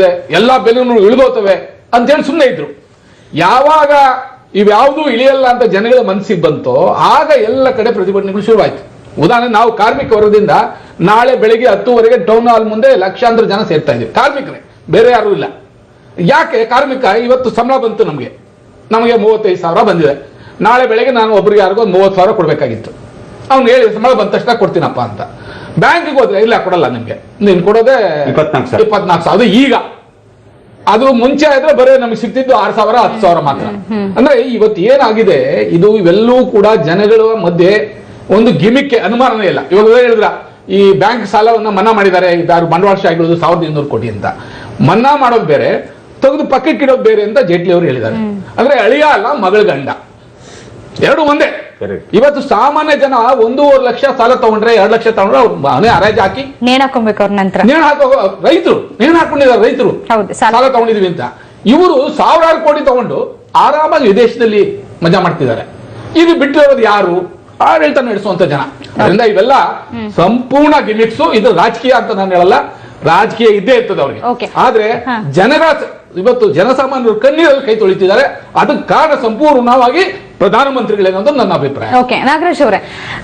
ಬೆಲೆಗಳು ಬೆಲೆನೂ ಇಳಿದೋತವೆ ಅಂತೇಳಿ ಸುಮ್ಮನೆ ಇದ್ರು. ಯಾವಾಗ ಇವ್ಯಾವುದೂ ಇಳಿಯಲ್ಲ ಅಂತ ಜನಗಳ ಮನಸ್ಸಿಗೆ ಬಂತೋ, ಆಗ ಎಲ್ಲ ಕಡೆ ಪ್ರತಿಭಟನೆಗಳು ಶುರುವಾಯ್ತು. ಉದಾಹರಣೆ, ನಾವು ಕಾರ್ಮಿಕ ವರ್ಗದಿಂದ ನಾಳೆ ಬೆಳಿಗ್ಗೆ ಹತ್ತುವರೆಗೆ ಟೌನ್ ಹಾಲ್ ಮುಂದೆ ಲಕ್ಷಾಂತರ ಜನ ಸೇರ್ತಾ ಇದ್ದೀವಿ. ಕಾರ್ಮಿಕರೇ, ಬೇರೆ ಯಾರು ಇಲ್ಲ. ಯಾಕೆ? ಕಾರ್ಮಿಕ, ಇವತ್ತು ಸಂಬಳ ಬಂತು ನಮಗೆ. ನಮಗೆ ಮೂವತ್ತೈದು ಸಾವಿರ ಬಂದಿದೆ. ನಾಳೆ ಬೆಳಗ್ಗೆ ನಾನು ಒಬ್ಬರಿಗೆ ಯಾರಿಗೋ ಒಂದು ಮೂವತ್ತು ಸಾವಿರ ಕೊಡಬೇಕಾಗಿತ್ತು. ಅವ್ನು ಹೇಳಿ, ಸಂಬಳ ಬಂದ ತಕ್ಷಣ ಕೊಡ್ತೀನಪ್ಪ ಅಂತ. ಬ್ಯಾಂಕಿಗೆ ಹೋದ್ರೆ ಇಲ್ಲ ಕೊಡಲ್ಲ ನಿಮ್ಗೆ. ನೀನು ಕೊಡೋದೇ ಇಪ್ಪತ್ನಾಲ್ಕು ಸಾವಿರ. ಇಪ್ಪತ್ನಾಲ್ಕು ಸಾವಿರ. ಅದು ಈಗ. ಅದು ಮುಂಚೆ ಆದ್ರೆ ಬರೀ ನಮ್ಗೆ ಸಿಗ್ತಿದ್ದು ಆರ್ ಸಾವಿರ ಹತ್ತು ಸಾವಿರ ಮಾತ್ರ. ಅಂದ್ರೆ ಇವತ್ತು ಏನಾಗಿದೆ ಇದು ಇವೆಲ್ಲವೂ ಕೂಡ ಜನಗಳ ಮಧ್ಯೆ ಒಂದು ಗಿಮಿಕ್ಕೆ ಅನುಮಾನನೇ ಇಲ್ಲ. ಇವಾಗ ಹೇಳಿದ್ರ ಈ ಬ್ಯಾಂಕ್ ಸಾಲವನ್ನ ಮನ್ನಾ ಮಾಡಿದ್ದಾರೆ ಯಾರು ಆಗಿರೋದು ಸಾವಿರದ ಇನ್ನೂರು ಕೋಟಿ ಅಂತ. ಮನ್ನಾ ಮಾಡೋದು ಬೇರೆ ತೆಗೆದು ಪಕ್ಕಕ್ಕೆ ಇಡೋದು ಬೇರೆ ಅಂತ ಜೇಟ್ಲಿ ಅವರು ಹೇಳಿದ್ದಾರೆ. ಅಂದ್ರೆ ಅಳಿಯ ಅಲ್ಲ ಮಗಳ ಗಂಡ. ಎರಡು ಒಂದೇ. ಇವತ್ತು ಸಾಮಾನ್ಯ ಜನ ಒಂದೂವರೆ ಲಕ್ಷ ಸಾಲ ತಗೊಂಡ್ರೆ ಎರಡು ಲಕ್ಷ ತಗೊಂಡ್ರೆ ಅವ್ರು ಮನೆ ಹರಾಜು ಹಾಕಿ ನೇಣ ಹಾಕೊಬೇಕು ಅವ್ರ ನಂತರ. ನೇಣು ಹಾಕೋ ರೈತರು ನೇಣು ಹಾಕೊಂಡಿದ್ದಾರೆ ರೈತರು. ಹೌದು, ಸಾಲ. ತಗೊಂಡಿದೀವಿ ಅಂತ. ಇವರು ಸಾವಿರಾರು ಕೋಟಿ ತಗೊಂಡು ಆರಾಮಾಗಿ ವಿದೇಶದಲ್ಲಿ ಮಜಾ ಮಾಡ್ತಿದ್ದಾರೆ. ಇದು ಬಿಟ್ಟಿರೋದು ಯಾರು? ಆಡಳಿತ ನಡೆಸುವಂತ ಜನ. ಅದರಿಂದ ಇವೆಲ್ಲ ಸಂಪೂರ್ಣ ಗಿಮಿಕ್ಸ್ ಇದು ರಾಜಕೀಯ ಅಂತ ನಾನು ಹೇಳಲ್ಲ. ರಾಜಕೀಯ ಇದ್ದೇ ಇರ್ತದೆ. ಅವ್ರಿಗೆ. ಆದ್ರೆ. ಜನರ ಇವತ್ತು ಜನಸಾಮಾನ್ಯರು ಕಣ್ಣೀರಲ್ಲಿ ಕೈ ತೊಳಿತಿದ್ದಾರೆ. ಅದಕ್ಕೆ ಕಾರಣ ಸಂಪೂರ್ಣವಾಗಿ ಪ್ರಧಾನಮಂತ್ರಿಗಳೇನೋದು ನನ್ನ ಅಭಿಪ್ರಾಯ. ಓಕೆ ನಾಗರಾಜ್ ಅವರೇ,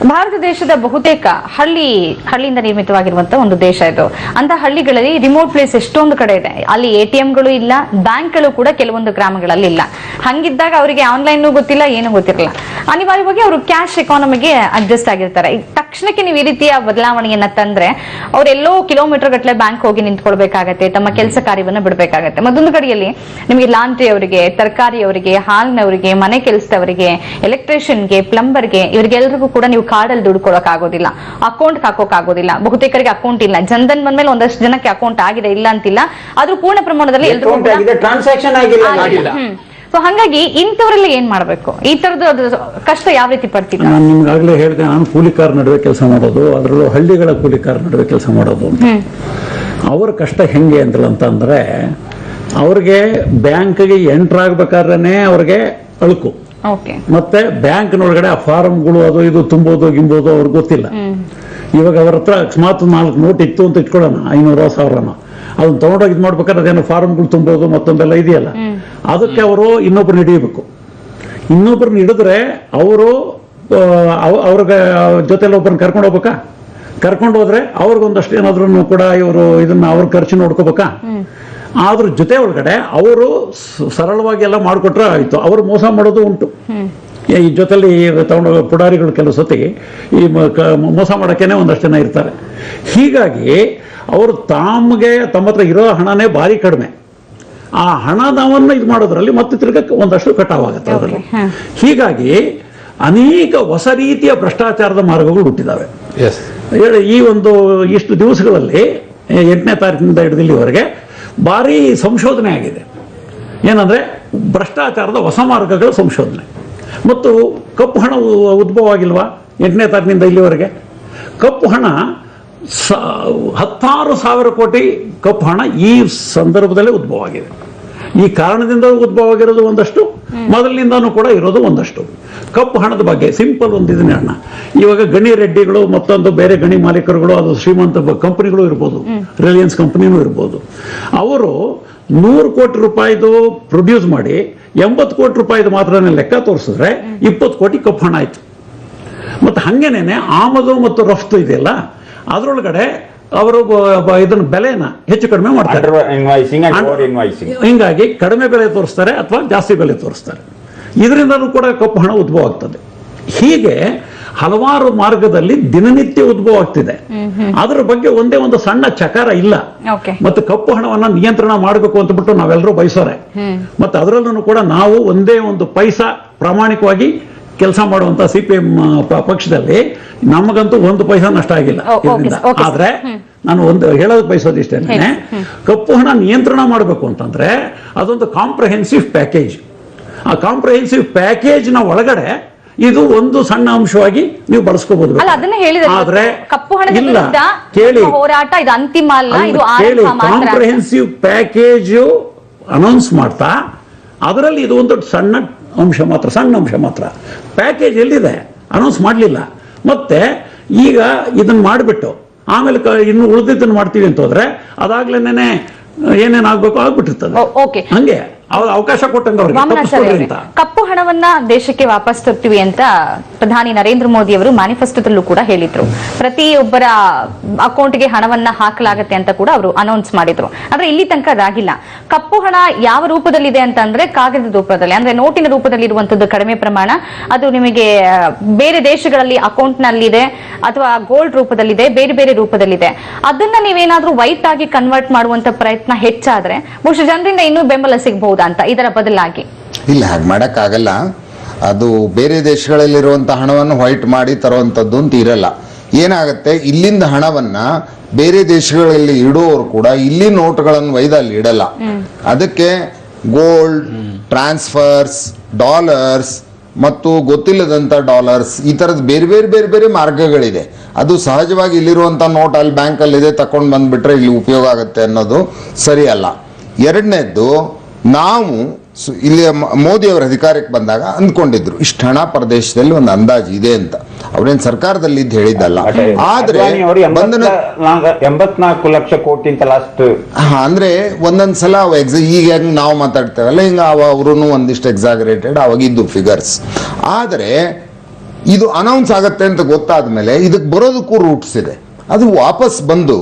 ಭಾರತ ದೇಶದ ಬಹುತೇಕ ಹಳ್ಳಿ, ಹಳ್ಳಿಯಿಂದ ನಿರ್ಮಿತವಾಗಿರುವಂತ ಒಂದು ದೇಶ ಇದು. ಅಂತ ಹಳ್ಳಿಗಳಲ್ಲಿ ರಿಮೋಟ್ ಪ್ಲೇಸ್ ಎಷ್ಟೊಂದು ಕಡೆ ಇದೆ. ಅಲ್ಲಿ ಎ ಗಳು ಇಲ್ಲ ಬ್ಯಾಂಕ್ಗಳು ಕೂಡ ಕೆಲವೊಂದು ಗ್ರಾಮಗಳಲ್ಲಿ ಇಲ್ಲ. ಹಂಗಿದ್ದಾಗ ಅವರಿಗೆ ಆನ್ಲೈನ್ ಗೊತ್ತಿಲ್ಲ, ಏನು ಗೊತ್ತಿರಲ್ಲ. ಅನಿವಾರ್ಯವಾಗಿ ಅವರು ಕ್ಯಾಶ್ ಎಕಾನಮಿಗೆ ಅಡ್ಜಸ್ಟ್ ಆಗಿರ್ತಾರೆ. ತಕ್ಷಣಕ್ಕೆ ನೀವು ಈ ರೀತಿಯ ಬದಲಾವಣೆಯನ್ನ ತಂದ್ರೆ ಅವರೆಲ್ಲೋ ಕಿಲೋಮೀಟರ್ ಗಟ್ಟಲೆ ಬ್ಯಾಂಕ್ ಹೋಗಿ ನಿಂತ್ಕೊಳ್ಬೇಕಾಗತ್ತೆ ತಮ್ಮ ಕೆಲಸ ಕಾರ್ಯವನ್ನ ಬಿಡಬೇಕಾಗತ್ತೆ. ಮತ್ತೊಂದು ಕಡೆಯಲ್ಲಿ ನಿಮಗೆ ಲಾಂಡ್ರಿ ಅವರಿಗೆ ತರಕಾರಿ ಅವರಿಗೆ ಹಾಲಿನವರಿಗೆ ಮನೆ ಕೆಲಸದವರಿಗೆ ಎಲೆಕ್ಟ್ರಿಷಿಯನ್ಗೆ ಪ್ಲಂಬರ್ಗೆ ಇವರಿಗೆಲ್ಲರಿಗೂ ಕೂಡ ನೀವು ಕಾರ್ಡಲ್ಲಿ ದುಡ್ಡು ಕೊಡೋಕ್ಕಾಗೋದಿಲ್ಲ ಆಗೋದಿಲ್ಲ ಅಕೌಂಟ್ ಹಾಕೋಕ್ ಆಗೋದಿಲ್ಲ ಬಹುತೇಕರಿಗೆ ಅಕೌಂಟ್ ಇಲ್ಲ. ಜನಧನ್ ಬಂದ್ಮೇಲೆ ಒಂದಷ್ಟು ಜನಕ್ಕೆ ಅಕೌಂಟ್ ಆಗಿದೆ ಇಲ್ಲ ಅಂತಿಲ್ಲ. ಆದ್ರೂ ಪೂರ್ಣ ಪ್ರಮಾಣದಲ್ಲಿ ಎಲ್ಲರೂ ಅಕೌಂಟ್ ಆಗಿದೆ ಟ್ರಾನ್ಸಾಕ್ಷನ್ ಆಗಿಲ್ಲ. ಆಗಿಲ್ಲ. ಹ್ಮ್. ಸೊ ಹಾಗಾಗಿ ಇಂಥವ್ರೆಲ್ಲ ಏನ್ ಮಾಡ್ಬೇಕು? ಈ ತರದ್ದು ಅದು ಕಷ್ಟ ಯಾವ ರೀತಿ ಪಡ್ತೀವಿ ನಾನು ನಿಮ್ಗಾಗಲೇ ಹೇಳಿದೆ ನಾನು ಕೂಲಿಕಾರ್ ನಡುವೆ ಕೆಲಸ ಮಾಡೋದು ಅದರಲ್ಲೂ ಹಳ್ಳಿಗಳ ಕೂಲಿಕಾರ್ ನಡುವೆ ಕೆಲಸ ಮಾಡೋದು ಅಂತ. ಅವ್ರ ಕಷ್ಟ ಹೆಂಗೆ ಅಂತ ಅಂತಂದ್ರೆ ಅವ್ರಿಗೆ ಬ್ಯಾಂಕ್ಗೆ ಎಂಟರ್ ಆಗ್ಬೇಕಾದ್ರೆ ಅವ್ರಿಗೆ ಅಳುಕು. ಮತ್ತೆ ಬ್ಯಾಂಕ್ನೊಳಗಡೆ ಆ ಫಾರಮ್ಗಳು ಅದು ಇದು ತುಂಬೋದು ಗಿಂಬೋದು ಅವ್ರಿಗೆ ಗೊತ್ತಿಲ್ಲ. ಇವಾಗ ಅವ್ರ ಹತ್ರ ಅಕಸ್ಮಾತ್ ನಾಲ್ಕು ನೋಟ್ ಇತ್ತು ಅಂತ ಇಟ್ಕೊಳ್ಳೋಣ ಐನೂರ ಸಾವಿರನ. ಅದನ್ನ ತಗೊಂಡೋಗಿ ಇದು ಮಾಡ್ಬೇಕಾದ್ರೆ ಅದೇನೋ ಫಾರಮ್ಗಳು ತುಂಬೋದು ಮತ್ತೊಂದೆಲ್ಲ ಇದೆಯಲ್ಲ. ಅದಕ್ಕೆ ಅವರು ಇನ್ನೊಬ್ರನ್ನ ಹಿಡಿಯಬೇಕು. ಇನ್ನೊಬ್ಬರನ್ನ ಹಿಡಿದ್ರೆ ಅವರು ಅವ್ರಿಗೆ ಜೊತೆಲಿ ಒಬ್ಬರನ್ನ ಕರ್ಕೊಂಡು ಹೋಗ್ಬೇಕಾ? ಕರ್ಕೊಂಡು ಹೋದ್ರೆ ಅವ್ರಿಗೊಂದಷ್ಟು ಏನಾದ್ರೂ ಕೂಡ ಇವರು ಇದನ್ನ ಅವ್ರ ಖರ್ಚು ನೋಡ್ಕೋಬೇಕಾ? ಆದ್ರ ಜೊತೆ ಒಳಗಡೆ ಅವರು ಸರಳವಾಗಿ ಎಲ್ಲ ಮಾಡಿಕೊಟ್ರೆ ಆಯ್ತು. ಅವರು ಮೋಸ ಮಾಡೋದು ಉಂಟು. ಈ ಜೊತೆಲಿ ತಗೊಂಡು ಪುಡಾರಿಗಳು ಕೆಲವು ಸತಿಗೆ ಈ ಮೋಸ ಮಾಡೋಕ್ಕೇನೆ ಒಂದಷ್ಟು ಜನ ಇರ್ತಾರೆ. ಹೀಗಾಗಿ ಅವರು ತಮಗೆ ತಮ್ಮ ಹತ್ರ ಇರೋ ಹಣನೇ ಭಾರಿ ಕಡಿಮೆ. ಆ ಹಣದವನ್ನು ಇದು ಮಾಡೋದ್ರಲ್ಲಿ ಮತ್ತೆ ತಿರ್ಗ ಒಂದಷ್ಟು ಕಟಾವಾಗುತ್ತೆ ಅದರಲ್ಲಿ. ಹೀಗಾಗಿ ಅನೇಕ ಹೊಸ ರೀತಿಯ ಭ್ರಷ್ಟಾಚಾರದ ಮಾರ್ಗಗಳು ಹುಟ್ಟಿದಾವೆ. ಎಸ್ ಹೇಳಿ ಈ ಒಂದು ಇಷ್ಟು ದಿವಸಗಳಲ್ಲಿ ಎಂಟನೇ ತಾರೀಕಿನಿಂದ ಹಿಡಿದು ಇಲ್ಲಿವರೆಗೆ ಭಾರಿ ಸಂಶೋಧನೆ ಆಗಿದೆ. ಏನಂದ್ರೆ ಭ್ರಷ್ಟಾಚಾರದ ಹೊಸ ಮಾರ್ಗಗಳ ಸಂಶೋಧನೆ. ಮತ್ತು ಕಪ್ಪು ಹಣ ಉದ್ಭವ ಆಗಿಲ್ವಾ ಎಂಟನೇ ತಾರೀಕಿನಿಂದ ಇಲ್ಲಿವರೆಗೆ? ಕಪ್ಪು ಹಣ ಹತ್ತಾರು ಸಾವಿರ ಕೋಟಿ ಕಪ್ಪು ಹಣ ಈ ಸಂದರ್ಭದಲ್ಲೇ ಉದ್ಭವ ಆಗಿದೆ ಈ ಕಾರಣದಿಂದ ಉದ್ಭವ ಆಗಿರೋದು ಒಂದಷ್ಟು ಮೊದಲಿನಿಂದಾನು ಕೂಡ ಇರೋದು ಒಂದಷ್ಟು. ಕಪ್ಪು ಹಣದ ಬಗ್ಗೆ ಸಿಂಪಲ್ ಒಂದು ಇದನ್ನೇ ಹಣ ಇವಾಗ ಗಣಿ ರೆಡ್ಡಿಗಳು ಮತ್ತೊಂದು ಬೇರೆ ಗಣಿ ಮಾಲೀಕರುಗಳು ಅದು ಶ್ರೀಮಂತ ಕಂಪನಿಗಳು ಇರ್ಬೋದು ರಿಲಯನ್ಸ್ ಕಂಪನಿನೂ ಇರ್ಬೋದು. ಅವರು ನೂರು ಕೋಟಿ ರೂಪಾಯಿದು ಪ್ರೊಡ್ಯೂಸ್ ಮಾಡಿ ಎಂಬತ್ತು ಕೋಟಿ ರೂಪಾಯಿದು ಮಾತ್ರ ಲೆಕ್ಕ ತೋರಿಸಿದ್ರೆ ಇಪ್ಪತ್ತು ಕೋಟಿ ಕಪ್ಪು ಹಣ ಆಯ್ತು. ಮತ್ತು ಹಂಗೇನೆ ಆಮದು ಮತ್ತು ರಫ್ತು ಇದೆಯಲ್ಲ ಅದರೊಳಗಡೆ ಅವರು ಇದನ್ನ ಬೆಲೆನ ಹೆಚ್ಚು ಕಡಿಮೆ ಮಾಡ್ತಾರೆ. ಹಿಂಗಾಗಿ ಕಡಿಮೆ ಬೆಲೆ ತೋರಿಸ್ತಾರೆ ಅಥವಾ ಜಾಸ್ತಿ ಬೆಲೆ ತೋರಿಸ್ತಾರೆ. ಇದರಿಂದಲೂ ಕೂಡ ಕಪ್ಪು ಹಣ ಉದ್ಭವ ಆಗ್ತದೆ. ಹೀಗೆ ಹಲವಾರು ಮಾರ್ಗದಲ್ಲಿ ದಿನನಿತ್ಯ ಉದ್ಭವ ಆಗ್ತಿದೆ. ಅದರ ಬಗ್ಗೆ ಒಂದೇ ಒಂದು ಸಣ್ಣ ಚಕಾರ ಇಲ್ಲ. ಮತ್ತೆ ಮತ್ತು ಕಪ್ಪು ಹಣವನ್ನ ನಿಯಂತ್ರಣ ಮಾಡಬೇಕು ಅಂತ ಬಿಟ್ಟು ನಾವೆಲ್ಲರೂ ಬಯಸೋರೆ. ಮತ್ತೆ ಅದರಲ್ಲೂ ಕೂಡ ನಾವು ಒಂದೇ ಒಂದು ಪೈಸಾ ಪ್ರಾಮಾಣಿಕವಾಗಿ ಕೆಲಸ ಮಾಡುವಂತ ಸಿ ಪಿ ಎಂ ಪಕ್ಷದಲ್ಲಿ ನಮಗಂತೂ ಒಂದು ಪೈಸಾ ನಷ್ಟ ಆಗಿಲ್ಲ ಇದರಿಂದ. ಆದ್ರೆ ನಾನು ಒಂದು ಹೇಳೋದಕ್ಕೆ ಬಯಸೋದಿಷ್ಟೇನೆ ಕಪ್ಪು ಹಣ ನಿಯಂತ್ರಣ ಮಾಡಬೇಕು ಅಂತಂದ್ರೆ ಅದೊಂದು ಕಾಂಪ್ರಹೆನ್ಸಿವ್ ಪ್ಯಾಕೇಜ್ ಆ ಕಾಂಪ್ರಹೆನ್ಸಿವ್ನ ಒಳಗಡೆ ಇದು ಒಂದು ಸಣ್ಣ ಅಂಶವಾಗಿ ನೀವು ಬಳಸ್ಕೋಬಹುದು ಆದ್ರೆ ಇಲ್ಲ ಕೇಳಿ. ಹೋರಾಟ ಇದು ಅಂತಿಮ ಅಲ್ಲ ಕೇಳಿ. ಕಾಂಪ್ರಹೆನ್ಸಿವ್ ಪ್ಯಾಕೇಜ್ ಅನೌನ್ಸ್ ಮಾಡ್ತಾ ಅದರಲ್ಲಿ ಇದು ಒಂದು ಸಣ್ಣ ಅಂಶ ಮಾತ್ರ ಸಣ್ಣ ಅಂಶ ಮಾತ್ರ. ಪ್ಯಾಕೇಜ್ ಎಲ್ಲಿದೆ? ಅನೌನ್ಸ್ ಮಾಡಲಿಲ್ಲ. ಮತ್ತೆ ಈಗ ಇದನ್ನ ಮಾಡಿಬಿಟ್ಟು ಆಮೇಲೆ ಕ- ಇನ್ನು ಉಳಿದಿದ್ದನ್ನು ಮಾಡ್ತೀವಿ ಅಂತ ಹೋದ್ರೆ ಅದಾಗ್ಲೇನೆ ಏನೇನಾಗಬೇಕು ಆಗ್ಬಿಟ್ಟಿರ್ತದೆ. ಹಂಗೆ. ಅವ್ರು ಅವಕಾಶ ಕೊಟ್ಟಂಗೆ ಕಪ್ಪು ಹಣವನ್ನ ದೇಶಕ್ಕೆ ವಾಪಸ್ ತರ್ತೀವಿ ಅಂತ ಪ್ರಧಾನಿ ನರೇಂದ್ರ ಮೋದಿ ಅವರು ಮ್ಯಾನಿಫೆಸ್ಟೋದಲ್ಲೂ ಕೂಡ ಹೇಳಿದ್ರು. ಪ್ರತಿಯೊಬ್ಬರ ಅಕೌಂಟ್ಗೆ ಹಣವನ್ನ ಹಾಕಲಾಗತ್ತೆ ಅಂತ ಕೂಡ ಅವರು ಅನೌನ್ಸ್ ಮಾಡಿದ್ರು. ಆದ್ರೆ ಇಲ್ಲಿ ತನಕ ಅದಾಗಿಲ್ಲ ಕಪ್ಪು ಹಣ ಯಾವ ರೂಪದಲ್ಲಿದೆ ಅಂತ ಅಂದ್ರೆ ಕಾಗದದ ರೂಪದಲ್ಲಿ ಅಂದ್ರೆ ನೋಟಿನ ರೂಪದಲ್ಲಿ ಇರುವಂತದ್ದು ಕಡಿಮೆ ಪ್ರಮಾಣ ಅದು ನಿಮಗೆ ಬೇರೆ ದೇಶಗಳಲ್ಲಿ ಅಕೌಂಟ್ ನಲ್ಲಿದೆ ಅಥವಾ ಗೋಲ್ಡ್ ರೂಪದಲ್ಲಿದೆ ಬೇರೆ ಬೇರೆ ರೂಪದಲ್ಲಿದೆ. ಅದನ್ನ ನೀವೇನಾದ್ರೂ ವೈಟ್ ಆಗಿ ಕನ್ವರ್ಟ್ ಮಾಡುವಂತ ಪ್ರಯತ್ನ ಹೆಚ್ಚಾದ್ರೆ ಬಹುಶಃ ಜನರಿಂದ ಇನ್ನೂ ಬೆಂಬಲ ಸಿಗಬಹುದಾ? ಅಂತ ಇದರ ಬದಲಾಗಿ. ಇಲ್ಲ ಹಾಗೆ ಮಾಡೋಕ್ಕಾಗಲ್ಲ. ಅದು ಬೇರೆ ದೇಶಗಳಲ್ಲಿರುವಂಥ ಹಣವನ್ನು ವೈಟ್ ಮಾಡಿ ತರುವಂಥದ್ದು ಅಂತ ಇರಲ್ಲ. ಏನಾಗುತ್ತೆ? ಇಲ್ಲಿಂದ ಹಣವನ್ನ ಬೇರೆ ದೇಶಗಳಲ್ಲಿ ಇಡುವವರು ಕೂಡ ಇಲ್ಲಿ ನೋಟುಗಳನ್ನು ಒಯ್ದು ಅಲ್ಲಿ ಇಡಲ್ಲ ಅದಕ್ಕೆ ಗೋಲ್ಡ್ ಟ್ರಾನ್ಸ್ಫರ್ಸ್ ಡಾಲರ್ಸ್ ಮತ್ತು ಗೊತ್ತಿಲ್ಲದಂಥ ಡಾಲರ್ಸ್ ಈ ಥರದ್ದು ಬೇರೆ ಬೇರೆ ಬೇರೆ ಬೇರೆ ಮಾರ್ಗಗಳಿದೆ. ಅದು ಸಹಜವಾಗಿ ಇಲ್ಲಿರುವಂಥ ನೋಟ್ ಅಲ್ಲಿ ಬ್ಯಾಂಕಲ್ಲಿದೆ ತಗೊಂಡು ಬಂದ್ಬಿಟ್ರೆ ಇಲ್ಲಿ ಉಪಯೋಗ ಆಗುತ್ತೆ ಅನ್ನೋದು ಸರಿಯಲ್ಲ. ಎರಡನೇದ್ದು ನಾವು ಇಲ್ಲಿ ಮೋದಿಯವರ ಮೋದಿ ಅವರ ಅಧಿಕಾರಕ್ಕೆ ಬಂದಾಗ ಅಂದ್ಕೊಂಡಿದ್ರು ಇಷ್ಟು ಹಣ ಪ್ರದೇಶದಲ್ಲಿ ಒಂದು ಅಂದಾಜು ಇದೆ ಅಂತ. ಅವ್ರೇನು ಸರ್ಕಾರದಲ್ಲಿ ಇದ್ದು ಹೇಳಿದ್ದಲ್ಲ. ಆದ್ರೆ ಬಂಧನ ಎಂಬತ್ನಾಲ್ಕು ಲಕ್ಷ ಕೋಟಿ ಅಂತ ಲಾಸ್ಟ್ ಅಂದ್ರೆ ಒಂದೊಂದ್ ಸಲ ಈಗ ಹೆಂಗ್ ನಾವು ಮಾತಾಡ್ತೇವಲ್ಲ ಹಿಂಗ ಅವ ಅವರು ಒಂದಿಷ್ಟು ಎಕ್ಸಾಗರೇಟೆಡ್ ಅವಾಗಿದ್ದು ಫಿಗರ್ಸ್ ಆದ್ರೆ ಇದು ಅನೌನ್ಸ್ ಆಗತ್ತೆ ಅಂತ ಗೊತ್ತಾದ ಮೇಲೆ ಇದಕ್ಕೆ ಬರೋದಕ್ಕೂ ರೂಟ್ಸ್ ಇದೆ. ಅದು ವಾಪಸ್ ಬಂದು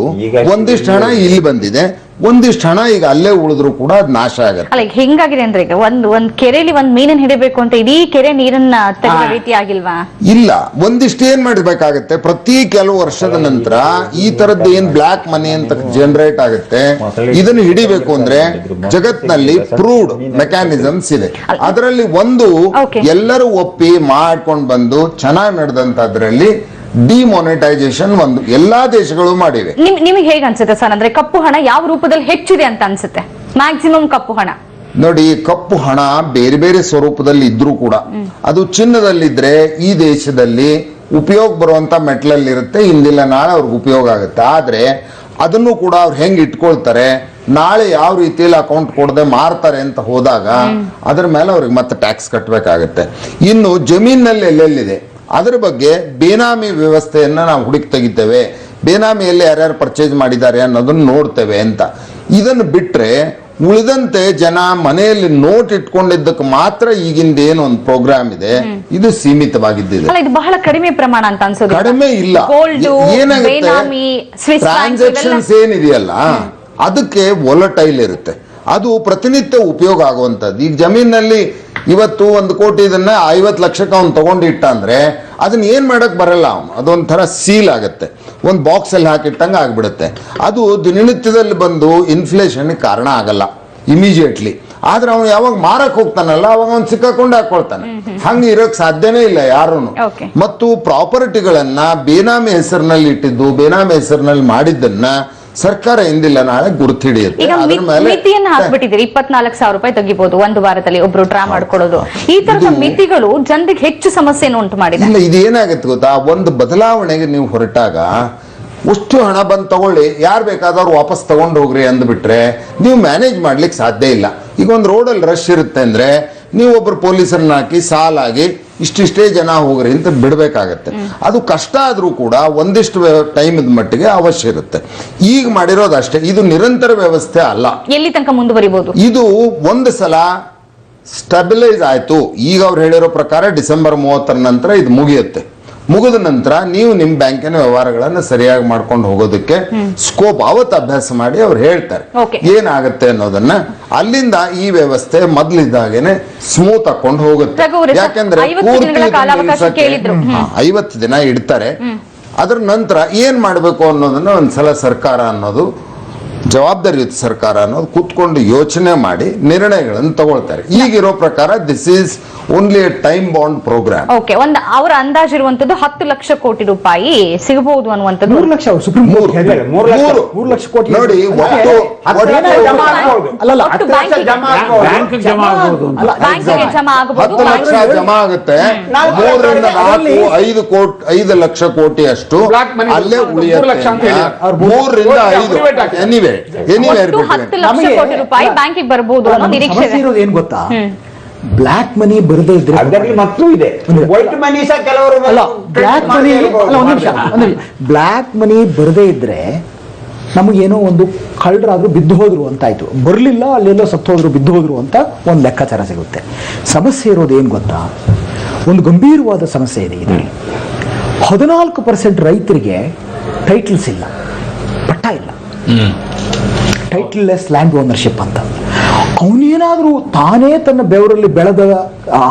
ಒಂದಿಷ್ಟು ಹಣ ಇಲ್ಲಿ ಬಂದಿದೆ. ಒಂದಿಷ್ಟು ಹಣ ಈಗ ಅಲ್ಲೇ ಉಳಿದ್ರು ಕೂಡ ಅದು ನಾಶ ಆಗುತ್ತೆ. ಅಲ್ಲ ಹೆಂಗಾಗಿದೆ ಅಂದ್ರೆ ಈಗ ಒಂದ್ ಒಂದ್ ಕೆರೆಯಲ್ಲಿ ಒಂದ್ ಮೀನನ್ ಹಿಡಿಬೇಕು ಅಂತ ಇಡೀ ಕೆರೆ ನೀರನ್ನ ತೆಗೆದ ರೀತಿ ಆಗಿಲ್ವಾ? ಇಲ್ಲ ಒಂದಿಷ್ಟು ಏನ್ ಮಾಡಬೇಕಾಗತ್ತೆ? ಪ್ರತಿ ಕೆಲವು ವರ್ಷದ ನಂತರ ಈ ತರದ್ದು ಏನ್ ಬ್ಲಾಕ್ ಮನಿ ಅಂತ ಜನರೇಟ್ ಆಗುತ್ತೆ ಇದನ್ನು ಹಿಡಿಬೇಕು ಅಂದ್ರೆ ಜಗತ್ನಲ್ಲಿ ಪ್ರೂವ್ಡ್ ಮೆಕ್ಯಾನಿಸಮ್ಸ್ ಇದೆ. ಅದರಲ್ಲಿ ಒಂದು ಎಲ್ಲರೂ ಒಪ್ಪಿ ಮಾಡ್ಕೊಂಡು ಬಂದು ಚೆನ್ನಾಗಿ ನಡೆದಂತದ್ರಲ್ಲಿ ಡಿಮಾನಿಟೈಸೇಷನ್ ಒಂದು. ಎಲ್ಲಾ ದೇಶಗಳು ಮಾಡಿವೆ. ನಿಮ್ ನಿಮಗೆ ಹೇಗೆ ಅನ್ಸುತ್ತೆ ಸರ್? ಅಂದ್ರೆ ಕಪ್ಪು ಹಣ ಯಾವ ರೂಪದಲ್ಲಿ ಹೆಚ್ಚಿದೆ ಅಂತ ಅನ್ಸುತ್ತೆ? ಮ್ಯಾಕ್ಸಿಮಮ್ ಕಪ್ಪು ಹಣ. ನೋಡಿ ಕಪ್ಪು ಹಣ ಬೇರೆ ಬೇರೆ ಸ್ವರೂಪದಲ್ಲಿ ಇದ್ರೂ ಕೂಡ ಅದು ಚಿನ್ನದಲ್ಲಿದ್ರೆ ಈ ದೇಶದಲ್ಲಿ ಉಪಯೋಗ ಬರುವಂತ ಮೆಟ್ಲಲ್ಲಿ ಇರುತ್ತೆ ಇಂದಿಲ್ಲ ನಾಳೆ ಅವ್ರಿಗೆ ಉಪಯೋಗ ಆಗುತ್ತೆ. ಆದ್ರೆ ಅದನ್ನು ಕೂಡ ಅವ್ರು ಹೆಂಗ್ ಇಟ್ಕೊಳ್ತಾರೆ? ನಾಳೆ ಯಾವ ರೀತಿಯಲ್ಲಿ ಅಕೌಂಟ್ ಕೊಡದೆ ಮಾರ್ತಾರೆ ಅಂತ ಹೋದಾಗ ಅದ್ರ ಮೇಲೆ ಅವ್ರಿಗೆ ಮತ್ತೆ ಟ್ಯಾಕ್ಸ್ ಕಟ್ಟಬೇಕಾಗತ್ತೆ ಇನ್ನು ಜಮೀನಲ್ಲಿ ಎಲ್ಲೆಲ್ಲಿದೆ? ಅದ್ರ ಬಗ್ಗೆ ಬೇನಾಮಿ ವ್ಯವಸ್ಥೆಯನ್ನ ನಾವು ಹುಡುಕಿ ತೆಗಿತೇವೆ. ಬೇನಾಮಿಯಲ್ಲಿ ಯಾರ್ಯಾರು ಪರ್ಚೇಸ್ ಮಾಡಿದ್ದಾರೆ ಅನ್ನೋದನ್ನು ನೋಡ್ತೇವೆ ಅಂತ. ಇದನ್ನು ಬಿಟ್ರೆ ಉಳಿದಂತೆ ಜನ ಮನೆಯಲ್ಲಿ ನೋಟ್ ಇಟ್ಕೊಂಡಿದ್ದಕ್ಕೆ ಮಾತ್ರ ಈಗಿಂದ ಏನು ಒಂದು ಪ್ರೋಗ್ರಾಮ್ ಇದೆ. ಇದು ಸೀಮಿತವಾಗಿದ್ದಿದೆ. ಇದು ಬಹಳ ಕಡಿಮೆ ಪ್ರಮಾಣ ಅಂತ ಅನ್ಸೋದು ಕಡಿಮೆ ಇಲ್ಲ. ಏನಾಗುತ್ತೆ? ಟ್ರಾನ್ಸಾಕ್ಷನ್ಸ್ ಏನಿದೆಯಲ್ಲ ಅದಕ್ಕೆ ಒಲಟೈಲ್ ಇರುತ್ತೆ. ಅದು ಪ್ರತಿನಿತ್ಯ ಉಪಯೋಗ ಆಗುವಂಥದ್ದು. ಈಗ ಜಮೀನಲ್ಲಿ ಇವತ್ತು ಒಂದು ಕೋಟಿ ಇದನ್ನ ಐವತ್ತು ಲಕ್ಷಕ್ಕೆ ಅವ್ನು ತಗೊಂಡಿಟ್ಟ ಅಂದ್ರೆ ಅದನ್ನ ಏನು ಮಾಡಕ್ ಬರಲ್ಲ ಅವನು? ಅದೊಂಥರ ಸೀಲ್ ಆಗುತ್ತೆ. ಒಂದು ಬಾಕ್ಸ್ ಅಲ್ಲಿ ಹಾಕಿಟ್ಟಂಗೆ ಆಗಿಬಿಡುತ್ತೆ. ಅದು ದಿನನಿತ್ಯದಲ್ಲಿ ಬಂದು ಇನ್ಫ್ಲೇಷನ್ ಕಾರಣ ಆಗಲ್ಲ ಇಮಿಡಿಯೇಟ್ಲಿ ಆದ್ರೆ ಅವನು ಯಾವಾಗ ಮಾರಕ್ ಹೋಗ್ತಾನಲ್ಲ ಅವಾಗ ಅವ್ನು ಸಿಕ್ಕಾಕೊಂಡು ಹಾಕೊಳ್ತಾನೆ. ಹಂಗೆ ಇರೋಕ್ ಸಾಧ್ಯನೇ ಇಲ್ಲ ಯಾರು. ಮತ್ತು ಪ್ರಾಪರ್ಟಿಗಳನ್ನ ಬೇನಾಮಿ ಹೆಸರಿನಲ್ಲಿ ಇಟ್ಟಿದ್ದು ಬೇನಾಮಿ ಹೆಸರಿನಲ್ಲಿ ಮಾಡಿದ್ದನ್ನ ಸರ್ಕಾರ ಎಂದಿಲ್ಲ ನಾಳೆ ಗುರುತಿಡಿಯುತ್ತೆ ಈಗ ಅದ್ರ ಮೇಲೆ ಮಿತಿಯನ್ನ ಹಾಕ್ಬಿಟ್ಟಿದ್ದೀರಿ ಇಪ್ಪತ್ನಾಲ್ಕು ಸಾವಿರ ರೂಪಾಯಿ ತೆಗಿಬಹುದು ಒಂದು ವಾರದಲ್ಲಿ ಒಬ್ರು ಡ್ರಾ ಮಾಡ್ಕೊಳ್ಳೋದು. ಈ ತರದ ಮಿತಿಗಳು ಜನರಿಗೆ ಹೆಚ್ಚು ಸಮಸ್ಯೆಯನ್ನು ಉಂಟು ಮಾಡಿದೆ. ಇಲ್ಲ ಇದು ಏನಾಗುತ್ತೆ ಗೊತ್ತಾ? ಒಂದು ಬದಲಾವಣೆಗೆ ನೀವು ಹೊರಟಾಗ ಅಷ್ಟು ಹಣ ಬಂದು ತಗೊಳ್ಳಿ ಯಾರು ಬೇಕಾದವ್ರು ವಾಪಸ್ ತಗೊಂಡು ಹೋಗ್ರಿ ಅಂದ್ಬಿಟ್ರೆ ನೀವು ಮ್ಯಾನೇಜ್ ಮಾಡ್ಲಿಕ್ಕೆ ಸಾಧ್ಯ ಇಲ್ಲ. ಈಗ ಒಂದು ರೋಡಲ್ಲಿ ರಶ್ ಇರುತ್ತೆ ಅಂದ್ರೆ ನೀವು ಒಬ್ರು ಪೊಲೀಸರನ್ನ ಹಾಕಿ ಸಾಲಾಗಿ ಇಷ್ಟಿಷ್ಟೇ ಜನ ಹೋಗ್ರಿ ಅಂತ ಬಿಡಬೇಕಾಗತ್ತೆ. ಅದು ಕಷ್ಟ ಆದರೂ ಕೂಡ ಒಂದಿಷ್ಟು ಟೈಮದ ಮಟ್ಟಿಗೆ ಅವಶ್ಯ ಇರುತ್ತೆ. ಈಗ ಮಾಡಿರೋದು ಅಷ್ಟೇ. ಇದು ನಿರಂತರ ವ್ಯವಸ್ಥೆ ಅಲ್ಲ. ಎಲ್ಲಿ ತನಕ ಮುಂದುವರಿಬಹುದು ಇದು ಒಂದು ಸಲ ಸ್ಟೆಬಿಲೈಸ್ ಆಯ್ತು. ಈಗ ಅವ್ರು ಹೇಳಿರೋ ಪ್ರಕಾರ ಡಿಸೆಂಬರ್ ಮೂವತ್ತರ ನಂತರ ಇದು ಮುಗಿಯುತ್ತೆ. ಮುಗಿದ ನಂತರ ನೀವು ನಿಮ್ಮ ಬ್ಯಾಂಕಿನ ವ್ಯವಹಾರಗಳನ್ನ ಸರಿಯಾಗಿ ಮಾಡ್ಕೊಂಡು ಹೋಗೋದಕ್ಕೆ ಸ್ಕೋಪ್ ಅವತ್ತು ಅಭ್ಯಾಸ ಮಾಡಿ ಅವ್ರು ಹೇಳ್ತಾರೆ. ಏನಾಗುತ್ತೆ ಅನ್ನೋದನ್ನ ಅಲ್ಲಿಂದ ಈ ವ್ಯವಸ್ಥೆ ಮೊದ್ಲಿದ್ದಾಗೇನೆ ಸ್ಮೂತ್ ಹಾಕೊಂಡು ಹೋಗುತ್ತೆ. ಯಾಕಂದ್ರೆ ಐವತ್ತು ದಿನ ಇಡ್ತಾರೆ. ಅದರ ನಂತರ ಏನ್ ಮಾಡಬೇಕು ಅನ್ನೋದನ್ನ ಒಂದ್ಸಲ ಸರ್ಕಾರ ಅನ್ನೋದು ಜವಾಬ್ದಾರಿಯುತ ಸರ್ಕಾರ ಅನ್ನೋದು ಕೂತ್ಕೊಂಡು ಯೋಚನೆ ಮಾಡಿ ನಿರ್ಣಯಗಳನ್ನು ತಗೊಳ್ತಾರೆ ಈಗಿರೋ ಪ್ರಕಾರ this is only a time bond programme okay ಒಂದು ಅವರ ಅಂದಾಜಿರುವಂತದ್ದು ಹತ್ತು ಲಕ್ಷ ಕೋಟಿ ರೂಪಾಯಿ ಸಿಗಬಹುದು ಅನ್ನುವಂಥದ್ದು ಮೂರು ಲಕ್ಷ ಸುಪ್ರೀಂ ಕೋರ್ಟ್. ಹೇಳಿದ್ದಾರೆ. ಮೂರು ಲಕ್ಷ. ಮೂರು. ಮೂರು ಲಕ್ಷ ಕೋಟಿ ನೋಡಿ ಒಟ್ಟು ಹತ್ತು ಲಕ್ಷ ಒಟ್ಟು- ಜಮಾ ಆಗ್ಬೋದು. ಅಲ್ಲಲ್ಲ ಒಟ್ಟು ಹತ್ತು ಲಕ್ಷ ಬ್ಯಾಂಕಿಗೆ- ಜಮಾ ಆಗ್ಬೋದು. ಬ್ಯಾಂಕ್ಗೆ ಜಮಾ ಆಗ್ಬೋದು ಅಂತ. ಅಲ್ಲ, ಬ್ಯಾಂಕಿಗೆ ಜಮಾ ಆಗಬಹುದು ಹತ್ತು ಲಕ್ಷ ಜಮಾ ಆಗುತ್ತೆ ನಾವು ಮೂರರಿಂದ ನಾಲ್ಕು ಅದರಲ್ಲಿ- ಐದು ಕೋಟಿ ಐದು ಲಕ್ಷ ಕೋಟಿ ಅಷ್ಟು Black money ಅಲ್ಲೇ ಮೂರು ಲಕ್ಷ ಅಂತ ಉಳಿಯುತ್ತೆ ಹೇಳಿದ್ದಾರೆ. ಅವ್ರು ಮೂರು- ಮೂರರಿಂದ ಐದು. ಎನಿವೆ ಬ್ಯಾಂಕಿಗೆ ಬರಬಹುದು ಅನ್ನೋ ನಿರೀಕ್ಷೆ ಏನ್ ಗೊತ್ತಾ? ಬ್ಲಾಕ್ ಮನಿ ಬರದೇ ಇದ್ರೆ ಮತ್ತೂ ಇದೆ. ಒಂದು- ವೈಟ್ ಮನಿ ಸಹ ಕೆಲವರು ಬ್ಲಾಕ್ ಮನಿ ಒಂದ್ ನಿಮಿಷ ಬ್ಲಾಕ್ ಮನಿ ಬರದೇ ಇದ್ರೆ ನಮಗೇನೋ ಒಂದು ಕಳ್ಳರಾದ್ರೂ ಬಿದ್ದು ಹೋದ್ರು ಅಂತ ಆಯ್ತು ಬರಲಿಲ್ಲ ಅಲ್ಲೆಲ್ಲೋ ಸತ್ತು ಹೋದ್ರು ಬಿದ್ದು ಹೋದ್ರು ಅಂತ ಒಂದು ಲೆಕ್ಕಾಚಾರ ಸಿಗುತ್ತೆ. ಸಮಸ್ಯೆ ಇರೋದು ಏನು ಗೊತ್ತಾ? ಒಂದು ಗಂಭೀರವಾದ ಸಮಸ್ಯೆ ಇದೆ ಇದರಲ್ಲಿ. ಹದಿನಾಲ್ಕು ಪರ್ಸೆಂಟ್ ರೈತರಿಗೆ ಟೈಟಲ್ಸ್ ಇಲ್ಲ. ಪಟ್ಟ ಇಲ್ಲ. ಟೈಟಲ್ಲೆಸ್ ಲ್ಯಾಂಡ್ ಓನರ್ಶಿಪ್ ಅಂತ. ಅವನೇನಾದರೂ ತಾನೇ ತನ್ನ ಬೆವರಲ್ಲಿ ಬೆಳೆದ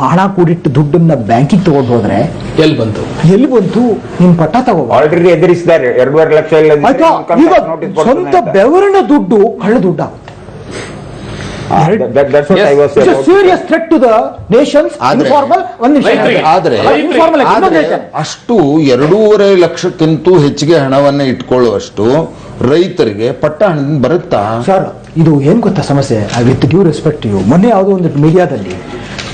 ಹಣ ಕೂಡಿಟ್ಟು ದುಡ್ಡನ್ನ ಬ್ಯಾಂಕಿಗೆ ತಗೊಂಡು ಹೋದ್ರೆ ಎಲ್ಲಿ ಬಂತು? ಎಲ್ಲಿ ಬಂತು? ನಿಮ್ ಪಟ್ಟ ತಗೋ ಆಲ್ರೆಡಿ ಎದುರಿಸಿದ್ದಾರೆ ಎರಡೂವರೆ ಲಕ್ಷ ಈಗ ಸ್ವಂತ ಬೆವರಿನ ದುಡ್ಡು ಕಳ್ಳ Yes. ಆದ್ರೆ- ಇನ್ಫಾರ್ಮಲ್ ಒಂದು ನಿಮಿಷ ರೈತರಿಗೆ. ಆದ್ರೆ Informal ಆಗಿ ಇನ್ನೊಂದು ಹೇಳ್ತೇನೆ. ಅಷ್ಟು ಎರಡೂವರೆ ಲಕ್ಷಕ್ಕಿಂತ ಹೆಚ್ಚಿಗೆ ಹಣವನ್ನ ಇಟ್ಕೊಳ್ಳುವಷ್ಟು ರೈತರಿಗೆ ಪಟ್ಟ ಹಣ ಬರುತ್ತಾ? ಸರ್ ಇದು ಏನ್ ಗೊತ್ತಾ ಸಮಸ್ಯೆ? ವಿತ್ ಡ್ಯೂ ರೆಸ್ಪೆಕ್ಟ್ ಯು ಮೊನ್ನೆ ಯಾವುದೋ ಒಂದು ಮೀಡಿಯಾದಲ್ಲಿ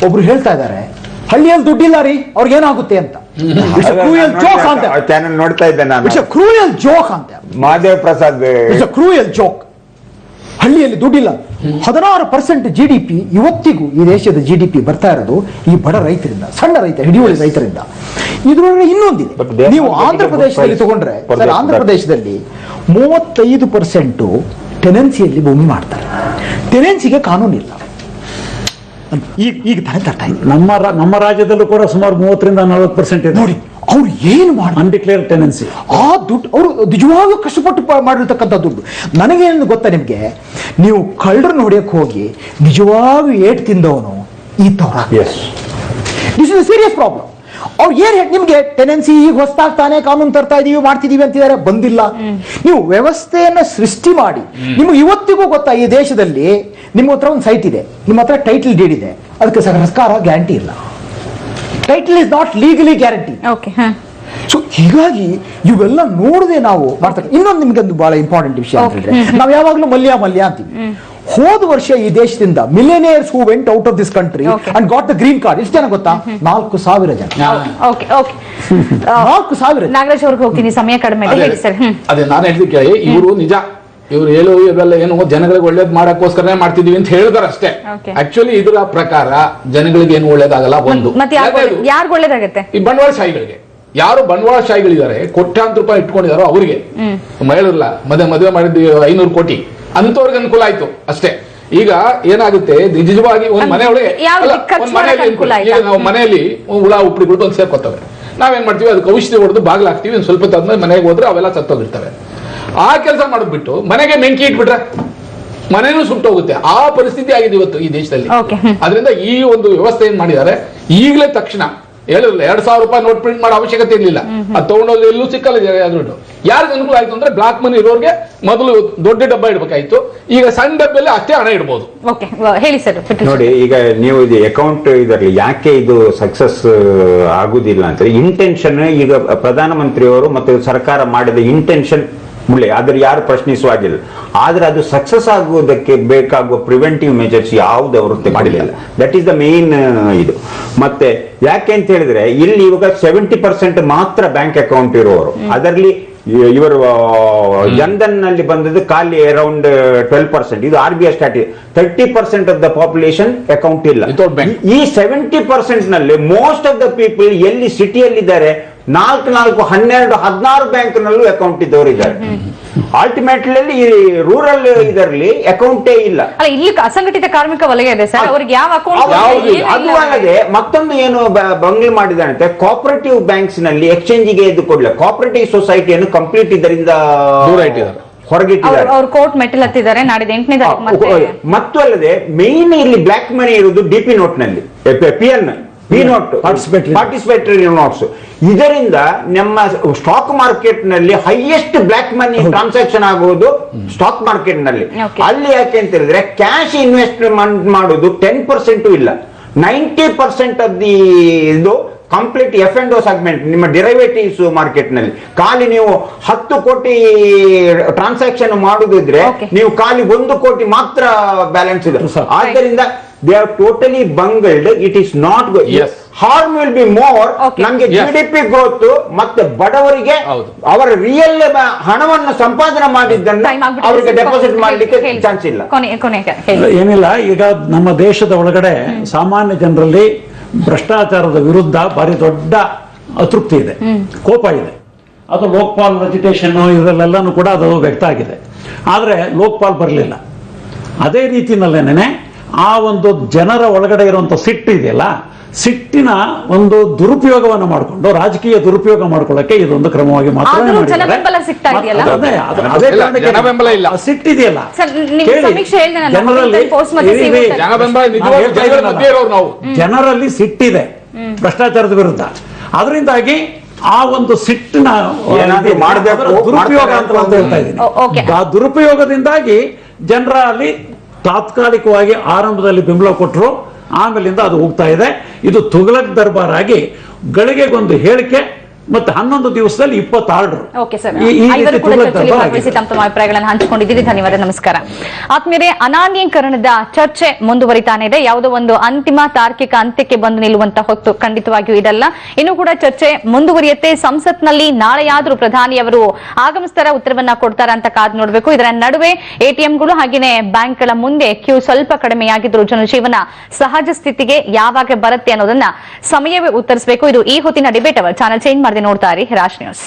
ಒಬ್ರು ಹೇಳ್ತಾ ಇದ್ದಾರೆ ಹಳ್ಳಿಯಲ್ಲಿ ದುಡ್ಡಿಲ್ಲ ರೀ ಅವ್ರಿಗೆ ಏನಾಗುತ್ತೆ ಅಂತ? ಇಟ್ಸ್ ಕ್ರೂಯಲ್ ಜೋಕ್ ಅಂತ. ಚಾನೆಲ್ ನೋಡ್ತಾ ಇದ್ದೆ ನಾನು. ಇಟ್ಸ್ ಕ್ರೂಯಲ್ ಜೋಕ್ ಅಂತ. Mahadev Prasad it's cruel joke ಹಳ್ಳಿಯಲ್ಲಿ ದುಡ್ಡಿಲ್ಲ. ಹದಿನಾರು ಪರ್ಸೆಂಟ್ ಜಿ ಡಿ ಪಿ ಇವತ್ತಿಗೂ ಈ ದೇಶದ ಜಿ ಡಿ ಪಿ ಬರ್ತಾ ಇರೋದು ಈ ಬಡ ರೈತರಿಂದ ಸಣ್ಣ ರೈತ ಹಿಡಿಯೋಳಿ ರೈತರಿಂದ. ಇದರೊಳಗೆ ಇನ್ನೊಂದಿದೆ. ನೀವು ಆಂಧ್ರ ಪ್ರದೇಶದಲ್ಲಿ ತಗೊಂಡ್ರೆ ಆಂಧ್ರ ಪ್ರದೇಶದಲ್ಲಿ ಮೂವತ್ತೈದು ಪರ್ಸೆಂಟ್ ಟೆನೆನ್ಸಿಯಲ್ಲಿ ಭೂಮಿ ಮಾಡ್ತಾರೆ. ಟೆನೆನ್ಸಿಗೆ ಕಾನೂನಿಲ್ಲ. ಈಗ ಈಗ ತಾನೇ ತರ್ತಾ ಇದೆ. ನಮ್ಮ ನಮ್ಮ ರಾಜ್ಯದಲ್ಲೂ ಕೂಡ ಸುಮಾರು ಮೂವತ್ತರಿಂದ ನಲವತ್ತು ಪರ್ಸೆಂಟ್ ಇದೆ. ನೋಡಿ ಅವ್ರು ಏನು ಮಾಡಿ ಅನ್ಡಿಕ್ಲೇರ್ ಟೆನೆನ್ಸಿ ಆ ದುಡ್ಡು ಅವರು ನಿಜವಾಗ್ಲೂ ಕಷ್ಟಪಟ್ಟು ಮಾಡಿರ್ತಕ್ಕಂಥ ದುಡ್ಡು. ನನಗೇನು ಗೊತ್ತಾ ನಿಮಗೆ? ನೀವು ಕಳ್ಳರನ್ನ ಹೊಡೆಯಕ್ಕೆ ಹೋಗಿ ನಿಜವಾಗ್ಲೂ ಏಟ್ ತಿಂದವನು ಈ ತವರ ದಿಸ್ ಇಸ್ ಸೀರಿಯಸ್ ಪ್ರಾಬ್ಲಮ್ ಅವ್ರು ಏನ್ ಹೇಳಿ ನಿಮ್ಗೆ ಟೆನೆನ್ಸಿ ಈಗ ಹೊಸದಾಗಿ ತಾನೇ ಕಾನೂನು ತರ್ತಾ ಇದೀವಿ ಮಾಡ್ತಿದೀವಿ ಅಂತಿದ್ದಾರೆ ಬಂದಿಲ್ಲ. ನೀವು ವ್ಯವಸ್ಥೆಯನ್ನ ಸೃಷ್ಟಿ ಮಾಡಿ. ನಿಮ್ಗೆ ಇವತ್ತಿಗೂ ಗೊತ್ತಾ ಈ ದೇಶದಲ್ಲಿ ನಿಮ್ಮ ಹತ್ರ ಒಂದು ಸೈಟ್ ಇದೆ. ನಿಮ್ಮ ಹತ್ರ ಟೈಟಲ್ ಡೀಡ್ ಇದೆ. ಅದಕ್ಕೆ ಸರ್ಕಾರ ಗ್ಯಾರಂಟಿ ಇಲ್ಲ. Title is not legally guarantee okay ಹಾ ಸೊ ಹೀಗಾಗಿ ಇವೆಲ್ಲ ನೋಡದೆ ನಾವು ಮಾಡ್ತಾರೆ. ಇನ್ನೊಂದು ನಿಮ್ಗೆ ಒಂದು ಬಹಳ ಇಂಪಾರ್ಟೆಂಟ್ ವಿಷಯ ಅಂತ ಹೇಳಿದ್ರೆ ನಾವು ಯಾವಾಗಲೂ ಮಲ್ಯ ಮಲ್ಯ ಅಂತೀವಿ. ಹೋದ ವರ್ಷ ಈ ದೇಶದಿಂದ millionaires who went out of this country. And got the green card ಎಷ್ಟು ಜನ ಗೊತ್ತಾ? ನಾಲ್ಕು ಸಾವಿರ ಜನ. Okay okay. ನಾಲ್ಕು ಸಾವಿರ. ನಾಗರಾಜ್ ಅವ್ರಿಗೆ ಹೋಗ್ತೀನಿ ಸಮಯ ಕಡಿಮೆ ಇದೆ ಅದೇ ಸರ್ ಅದೇ ನಾನು ಹೇಳಿದ್ ಕೇಳಿ ಇವರು ನಿಜ. ಇವ್ರು ಹೇಳು ಇವೆಲ್ಲ ಏನು ಜನಗಳಿಗೆ ಒಳ್ಳೇದ್ ಮಾಡಕ್ಕೋಸ್ಕರನೇ ಮಾಡ್ತಿದೀವಿ ಅಂತ ಹೇಳಿದಾರೆ ಅಷ್ಟೇ. ಆಕ್ಚುಲಿ ಇದರ ಪ್ರಕಾರ ಜನಗಳಿಗೆ ಏನು ಒಳ್ಳೇದಾಗಲ್ಲ ಒಂದು. ಈ ಯಾರು ಶಾಹಿಗಳಿಗೆ ಯಾರು ಬಂಡವಾಳ ಈ ಬಂಡವಾಳಶಾಹಿಗಳಿಗೆ ಯಾರು ಬಂಡವಾಳಶಾಹಿಗಳಿದ್ದಾರೆ ಕೋಟ್ಯಾಂತರ ರೂಪಾಯಿ ಇಟ್ಕೊಂಡಿದಾರೋ ಅವರಿಗೆ. ಮಹಿಳೆಯರಲ್ಲ ಮದುವೆ ಮದುವೆ ಮಾಡಿದ್ದು ಐನೂರು ಕೋಟಿ. ಅಂತವ್ರಿಗೆ ಅನುಕೂಲ ಆಯ್ತು ಅಷ್ಟೇ. ಈಗ ಏನಾಗುತ್ತೆ ನಿಜವಾಗಿ ಒಂದ್ ಮನೆಯೊಳಗೆ? ನಾವು ಮನೆಯಲ್ಲಿ ಹುಳ ಉಪ್ಪಡಿಗಳು ಬಂದು ಸೇರ್ಕೊತವೆ. ನಾವೇನ್ ಮಾಡ್ತೀವಿ ಅದಕ್ಕೆ ಔಷಧಿ ಹೊಡೆದು ಬಾಗಿಲು ಹಾಕ್ತೀವಿ ಒಂದ್ ಸ್ವಲ್ಪ ತದ್ಮೇಲೆ ಮನೆಗೆ ಹೋದ್ರೆ ಅವೆಲ್ಲ ಸತ್ತೋಗಿರ್ತವೆ. ಆ ಕೆಲಸ ಮಾಡಿದ್ಬಿಟ್ಟು ಮನೆಗೆ ಬೆಂಕಿ ಇಟ್ಬಿಟ್ರೆ ಮನೆನೂ ಸುಟ್ಟೋಗುತ್ತೆ ಆ ಪರಿಸ್ಥಿತಿ ಆಗಿದೆ ಇವತ್ತು ಈ ದೇಶದಲ್ಲಿ. ಅದರಿಂದ ಈ ಒಂದು ವ್ಯವಸ್ಥೆ ಏನ್ ಮಾಡಿದ್ದಾರೆ? ಈಗಲೇ ತಕ್ಷಣ ಹೇಳಿರಲಿಲ್ಲ ಎರಡ್ ಸಾವಿರ ರೂಪಾಯಿ ನೋಟ್ ಪ್ರಿಂಟ್ ಮಾಡೋ ಅವಶ್ಯಕತೆ ಇರಲಿಲ್ಲ. ಅದು ತಗೊಂಡೋದ್ರೆ ಎಲ್ಲೂ ಸಿಕ್ಕಲ್ಲ ಜ- ಅದು ದುಡ್ಡು ಯಾರಿಗೆ ಅನುಕೂಲ ಆಯ್ತು ಅಂದ್ರೆ ಬ್ಲಾಕ್ ಮನಿ ಇರೋರಿಗೆ ಮೊದಲು ದೊಡ್ಡ ಡಬ್ಬ ಇಡಬೇಕಾಯ್ತು. ಈಗ ಸಣ್ಣ ಡಬ್ಬಲ್ಲಿ ಅಷ್ಟೇ ಹಣ ಇಡಬಹುದು ಓಕೆ ಹೇಳಿ ಸರ್ ನೋಡಿ ಈಗ ನೀವು ಇದು ಅಕೌಂಟ್ ಇದರಲ್ಲಿ ಯಾಕೆ ಇದು ಸಕ್ಸಸ್ ಆಗುದಿಲ್ಲ ಅಂತ ಇಂಟೆನ್ಷನ್ ಈಗ ಪ್ರಧಾನಮಂತ್ರಿಯವರು ಮತ್ತು ಸರ್ಕಾರ ಮಾಡಿದ ಇಂಟೆನ್ಷನ್ ಮುಳ್ಳೆ ಆದ್ರೆ ಯಾರು ಪ್ರಶ್ನಿಸುವಾಗಿಲ್ಲ ಆದ್ರೆ ಅದು ಸಕ್ಸಸ್ ಆಗುವುದಕ್ಕೆ ಬೇಕಾಗುವ ಪ್ರಿವೆಂಟಿವ್ ಮೆಜರ್ಸ್ ಯಾವ್ದು ಅವರು ಮಾಡಿಲ್ಲ. ದಟ್ ಈಸ್ ದ ಮೇನ್ ಇದು. ಮತ್ತೆ ಯಾಕೆ ಅಂತ ಹೇಳಿದ್ರೆ ಇಲ್ಲಿ ಇವಾಗ ಸೆವೆಂಟಿ ಪರ್ಸೆಂಟ್ ಮಾತ್ರ ಬ್ಯಾಂಕ್ ಅಕೌಂಟ್ ಇರುವವರು ಅದರಲ್ಲಿ ಇವರು ಜನ್ಧನ್ನಲ್ಲಿ ಬಂದದ್ದು ಖಾಲಿ ಅರೌಂಡ್ ಟ್ವೆಲ್ ಪರ್ಸೆಂಟ್ ಇದು R B I stat thirty percent of the population account ಇಲ್ಲ. ಈ ಸೆವೆಂಟಿ ಪರ್ಸೆಂಟ್ನಲ್ಲಿ ಮೋಸ್ಟ್ ಆಫ್ ದ ಪೀಪಲ್ ಎಲ್ಲಿ ಸಿಟಿಯಲ್ಲಿದ್ದಾರೆ ನಾಲ್ಕು ನಾಲ್ಕು ಹನ್ನೆರಡು ಹದಿನಾರು ಬ್ಯಾಂಕ್ ನಲ್ಲೂ ಅಕೌಂಟ್ ಇದ್ದವರು ಇದ್ದಾರೆ. ಅಲ್ಟಿಮೇಟ್ಲಿ ಈ ರೂರಲ್ ಇದರಲ್ಲಿ ಅಕೌಂಟೇ ಇಲ್ಲ. ಅಲ್ಲ ಇಲ್ಲಿ ಅಸಂಘಟಿತ ಕಾರ್ಮಿಕ ವಲಯ ಇದೆ ಸರ್. ಅವ್ರಿಗೆ ಯಾವ ಅಕೌಂಟ್. ಅದು ಅಲ್ಲದೆ ಮತ್ತೊಂದು ಏನು ಬ- ಬಂಗ್ಲೆ ಮಾಡಿದಂತೆ ಕೋಪರೇಟಿವ್ ಬ್ಯಾಂಕ್ಸ್ನಲ್ಲಿ ಎಕ್ಸ್ಚೇಂಜ್ಗೆ ಇದು ಕೊಡ್ಲ ಕೋಪರೇಟಿವ್ ಸೊಸೈಟಿಯನ್ನು ಕಂಪ್ಲೀಟ್ ಇದರಿಂದ. ಹೊರಗಿಟ್ಟಿದ್ದಾರೆ. ಅವ್ರು ಕೋರ್ಟ್ ಮೆಟ್ಟಲ್ ಹತ್ತಿದ್ದಾರೆ ನಾಡಿದ ಎಂಟನೇ ಮತ್ತೆ ಮತ್ತು. ಅಲ್ಲದೆ ಮೇನ್ ಇಲ್ಲಿ ಬ್ಲಾಕ್ ಮನಿ ಇರುವುದು DP ನೋಟ್ನಲ್ಲಿ P N P note. Participatory notes ಇದರಿಂದ ನಮ್ಮ ಸ್ಟಾಕ್ ಮಾರ್ಕೆಟ್ನಲ್ಲಿ ಹೈಯೆಸ್ಟ್ ಬ್ಲಾಕ್ ಮನಿ ಟ್ರಾನ್ಸಾಕ್ಷನ್ ಆಗುವುದು ಸ್ಟಾಕ್ ಮಾರ್ಕೆಟ್ನಲ್ಲಿ ಅಲ್ಲಿ ಯಾಕೆ ಅಂತ ಹೇಳಿದ್ರೆ ಕ್ಯಾಶ್ ಇನ್ವೆಸ್ಟ್ಮೆಂಟ್ ಮಾಡುದು ಟೆನ್ ಪರ್ಸೆಂಟ್ ಇಲ್ಲ. ನೈಂಟಿ ಪರ್ಸೆಂಟ್ ಆಫ್ ದಿ ಇದು ಕಂಪ್ಲೀಟ್ ಎಫ್ ಅಂಡ್ ಸೆಗ್ಮೆಂಟ್ ನಿಮ್ಮ ಡಿರೈವೇಟಿವ್ಸ್ ಮಾರ್ಕೆಟ್ನಲ್ಲಿ ಖಾಲಿ ನೀವು ಹತ್ತು ಕೋಟಿ ಟ್ರಾನ್ಸಾಕ್ಷನ್ ಮಾಡುದಿದ್ರೆ ನೀವು ಖಾಲಿ ಒಂದು ಕೋಟಿ ಮಾತ್ರ ಬ್ಯಾಲೆನ್ಸ್ ಇದೆ. ಆದ್ದರಿಂದ they are totally bungled it is not Yes. harm will be more Okay. ನಮಗೆ G Yes. D P growth ಮತ್ತೆ ಬಡವರಿಗೆ. ಅವರ ರಿಯಲ್ ಹಣವನ್ನು ಸಂಪಾದನೆ ಮಾಡಿದ್ದನ್ನು. ಅವರಿಗೆ ಡೆಪಾಸಿಟ್ ಮಾಡ್ಲಿಕ್ಕೆ. ಚಾನ್ಸ್ ಇಲ್ಲ ಏನಿಲ್ಲ ಈಗ ನಮ್ಮ ದೇಶದ ಒಳಗಡೆ ಸಾಮಾನ್ಯ ಜನರಲ್ಲಿ ಭ್ರಷ್ಟಾಚಾರದ ವಿರುದ್ಧ ಭಾರಿ ದೊಡ್ಡ ಅತೃಪ್ತಿ ಇದೆ ಕೋಪ ಇದೆ ಅದು ಲೋಕಪಾಲ್ ರೆಜಿಟೇಷನ್ ಇದರಲ್ಲೆಲ್ಲನೂ ಕೂಡ ಅದು ವ್ಯಕ್ತ ಆಗಿದೆ ಆದರೆ ಲೋಕಪಾಲ್ ಬರಲಿಲ್ಲ ಅದೇ ರೀತಿಯಲ್ಲೇನೆ ಆ ಒಂದು ಜನರ ಒಳಗಡೆ ಇರುವಂತ ಸಿಟ್ಟು ಇದೆಯಲ್ಲ ಸಿಟ್ಟಿನ ಒಂದು ದುರುಪಯೋಗವನ್ನು ಮಾಡಿಕೊಂಡು ರಾಜಕೀಯ ದುರುಪಯೋಗ ಮಾಡ್ಕೊಳ್ಳಕ್ಕೆ ಇದೊಂದು ಕ್ರಮವಾಗಿ ಮಾತ್ರ ಆದ್ರೂ ಮಾಡಿದ್ದಾರೆ. ಜನಬೆಂಬಲ ಸಿಗ್ತಾ ಇದೆಯಲ್ಲ? ಅದೇ, ಇಲ್ಲ, ಕಾರಣಕ್ಕೆ ಜನಬೆಂಬಲ ಇಲ್ಲ. ಆ ಸಿಟ್ಟಿದೆಯಲ್ಲ ಜನರಲ್ಲಿ ಸಿಟ್ಟಿದೆ ಭ್ರಷ್ಟಾಚಾರದ ವಿರುದ್ಧ. ಅದರಿಂದಾಗಿ ಆ ಒಂದು ಸಿಟ್ಟಿನ ಏನಾದ್ರೂ ಇದೆಯಲ್ಲ, ಮಾಡ್ಬೇಕು, ದುರುಪಯೋಗ ಅಂತ ಅಂತ ಹೇಳ್ತಾ ಇದ್ದೀನಿ. ಆ ದುರುಪಯೋಗದಿಂದಾಗಿ ಜನರಲ್ಲಿ ತಾತ್ಕಾಲಿಕವಾಗಿ ಆರಂಭದಲ್ಲಿ ಬೆಂಬಲ ಕೊಟ್ಟರು ಆಮೇಲಿಂದ ಅದು ಹೋಗ್ತಾ ಇದೆ. ಇದು ತುಘಲಕ್ ದರ್ಬಾರ್ ಆಗಿ ಗಳಿಗೆಗೊಂದು ಹೇಳಿಕೆ ಮತ್ತೆ ಹನ್ನೊಂದು ದಿವಸದಲ್ಲಿ ಇಪ್ಪತ್ತು ಆರ್ಡರ್ ಓಕೆ ಸರ್ ಐವರು ಕೂಡ ತಮ್ಮ ಅಭಿಪ್ರಾಯಗಳನ್ನು ಹಂಚಿಕೊಂಡಿದ್ದೀರಿ. ಧನ್ಯವಾದ ನಮಸ್ಕಾರ. ಆತ್ಮೀಯರೇ ಅನಾನ್ಯೀಕರಣದ ಚರ್ಚೆ ಮುಂದುವರಿತಾನೆ ಇದೆ. ಯಾವುದೋ ಒಂದು ಅಂತಿಮ ತಾರ್ಕಿಕ ಅಂತ್ಯಕ್ಕೆ ಬಂದು ನಿಲ್ಲುವಂತಹ ಹೊತ್ತು ಖಂಡಿತವಾಗಿಯೂ ಇದಲ್ಲ. ಇನ್ನು ಕೂಡ ಚರ್ಚೆ ಮುಂದುವರಿಯುತ್ತೆ. ಸಂಸತ್ನಲ್ಲಿ ನಾಳೆಯಾದರೂ ಪ್ರಧಾನಿಯವರು ಆಗಮಿಸ್ತಾರ ಉತ್ತರವನ್ನ ಕೊಡ್ತಾರ ಅಂತ ಕಾದು ನೋಡಬೇಕು. ಇದರ ನಡುವೆ ಎಟಿಎಂಗಳು ಹಾಗೆಯೇ ಬ್ಯಾಂಕ್ಗಳ ಮುಂದೆ ಕ್ಯೂ ಸ್ವಲ್ಪ ಕಡಿಮೆಯಾಗಿದ್ರು ಜನಜೀವನ ಸಹಜ ಸ್ಥಿತಿಗೆ ಯಾವಾಗ ಬರುತ್ತೆ ಅನ್ನೋದನ್ನ ಸಮಯವೇ ಉತ್ತರಿಸಬೇಕು. ಇದು ಈ ಹೊತ್ತಿನ ಡಿಬೇಟ್ ಅವರ್ ಚಾನಲ್ ಚೇಂಜ್ ಅದೇ ನೋಡ್ತಾ ಇರಿ ರಾಶ್ ನ್ಯೂಸ್